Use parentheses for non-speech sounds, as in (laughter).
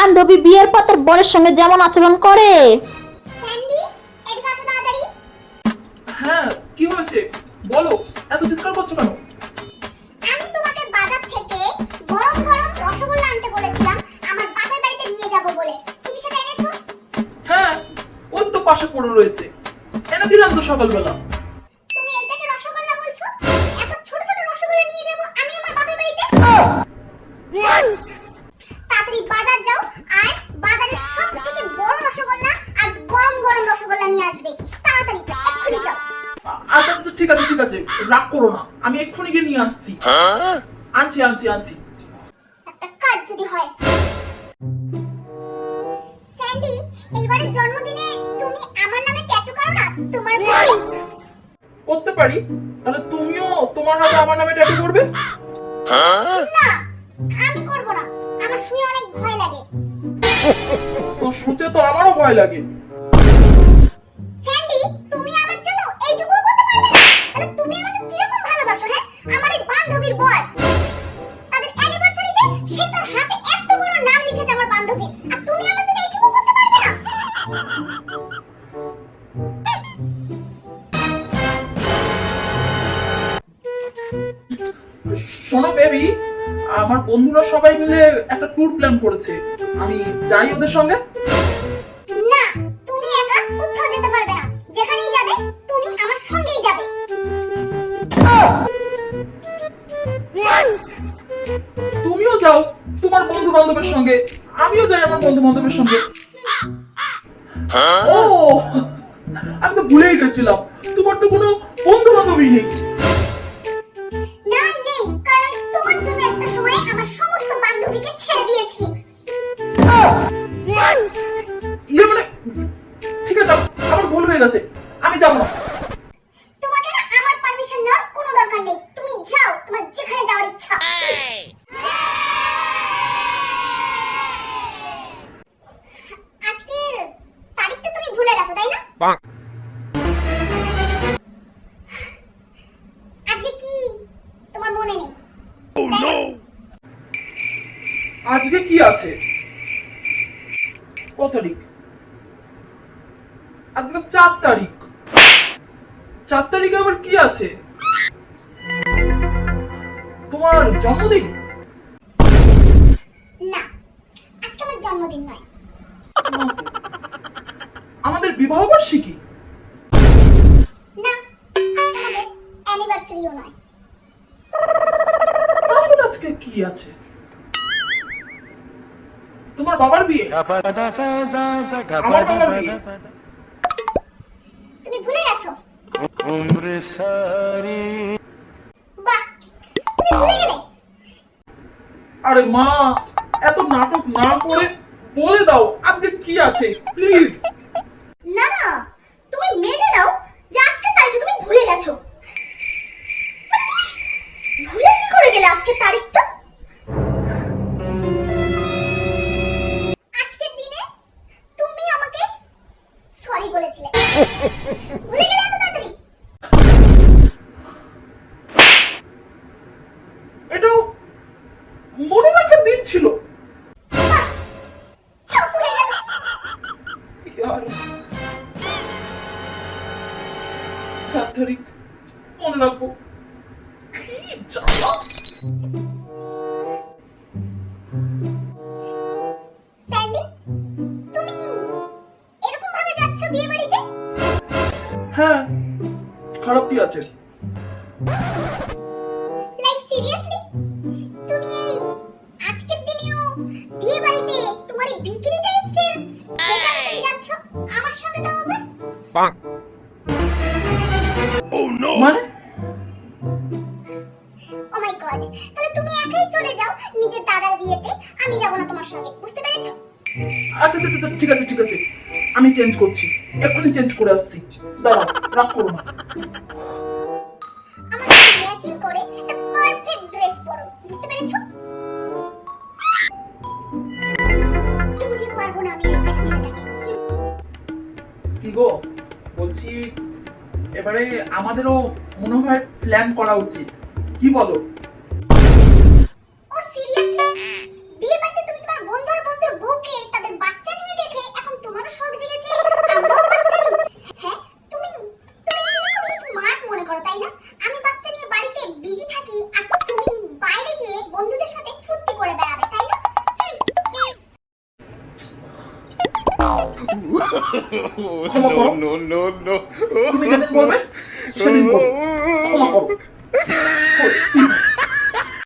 বান্ধবী বিয়ের পর তার বরের সঙ্গে যেমন আচরণ করে। হ্যাঁ কি হয়েছে? বলো এত চিৎকার করছ কেন? আমি তোমাকে বাজার থেকে গরম গরম রসগোল্লা আনতে বলেছিলাম আমার বাপের বাড়িতে নিয়ে যাব বলে। তুমি সেটা এনেছো? হ্যাঁ ওই তো পাশে পড়ে রয়েছে। এনে দিলাম তো সকালবেলা। তুমি এইটাকে রসগোল্লা বলছো? এত ছোট ছোট রসগোল্লা নিয়ে যাব আমি আমার বাপের বাড়িতে? রাগ করো না। আমি এক্ষুনি গিয়ে নিয়ে আসছি। আনছি আনছি আনছি। একটা কাজ যদি হয়। স্যান্ডি এইবারের জন্মদিনে তুমি আমার নামে ট্যাটু করো না তোমার করতে পারি। তাহলে তুমিও তোমার হাতে আমার নামে ট্যাটু করবে? না আমি করব না। আমার শুয়ে অনেক ভয় লাগে। তো সুচে তো আমারও ভয় লাগে। শোনো বেবি আমার বন্ধুরা সবাই মিলে একটা ট্যুর প্ল্যান করেছে। আমি যাই ওদের সঙ্গে। না তুমি একা কোথাও যেতে পারবে না। যেখানেই যাবে তুমি আমার সঙ্গেই যাবে। তুমিও যাও তোমার বন্ধু বান্ধবের সঙ্গে। আমিও যাই আমার বন্ধু বান্ধবের সঙ্গে ও আমি তো ভুলেই গেছিলাম। তোমার তো কোনো বন্ধু বান্ধবী নেই। হয়ে গেছে আমি যাব না। তোমাকে আমার পারমিশন নেওয়ার কোনো দরকার নেই। তুমি যাও তোমার যেখানে যাওয়ার ইচ্ছা। আজকের তারিখটা তুমি ভুলে গেছো তাই না? আজকে কি? তোমার মনে নেই। আজকে কি আছে? কত তারিখ আজকে তো চার তারিখ। চার তারিখে আবার কি আছে? তোমার জন্মদিন? না আজকে আমার জন্মদিন নয়। আমাদের বিবাহ বার্ষিকী? না আজকে আমাদের অ্যানিভার্সারিও নয়। তাহলে আজকে কি আছে? তোমার বাবার বিয়ে? আমার বাবার বিয়ে? তুমি ভুলে গেছো? উমরে বাহ তুমি ভুলে গেলে। আরে মা এত নাটক না করে বলে দাও আজকে কি আছে? প্লিজ। না না তুমি মেনে নাও যে আজকে তারিখটা তুমি ভুলে গেছো। মানে ভুলে কি করে গেলে আজকে তারিখটা? এটাও মনে দিন ছিল। মনে রাখব। কি জ্বালা। হ্যাঁ খারাপ কি আছে। লাইক সিরিয়াসলি তুমি এই আজকের দিনেও বিয়ে বাড়িতে তোমার এই বিক্রি টাইপসের এখানে তুমি যাচ্ছ? আমার সঙ্গে দাও আবার। মানে? ও মাই গড তাহলে তুমি একাই চলে যাও নিজের দাদার বিয়েতে আমি যাব না তোমার সঙ্গে বুঝতে পেরেছ? আচ্ছা আচ্ছা আচ্ছা ঠিক আছে ঠিক আছে। আমি চেঞ্জ করছি। এক্ষুনি চেঞ্জ করে আসছি। দাঁড়াও রাগ করো না। ম্যাচিং করে পারফেক্ট ড্রেস পরো বুঝতে পেরেছ? বুঝে পারব না আমি এই পেটে ছেলেটাকে। কি গো বলছি এবারে আমাদেরও মনে হয় প্ল্যান করা উচিত। কি বলো? ক্ষমা করো no, no, no. তুমি যেদিন বলবে সেদিন করো ক্ষমা করো? (laughs)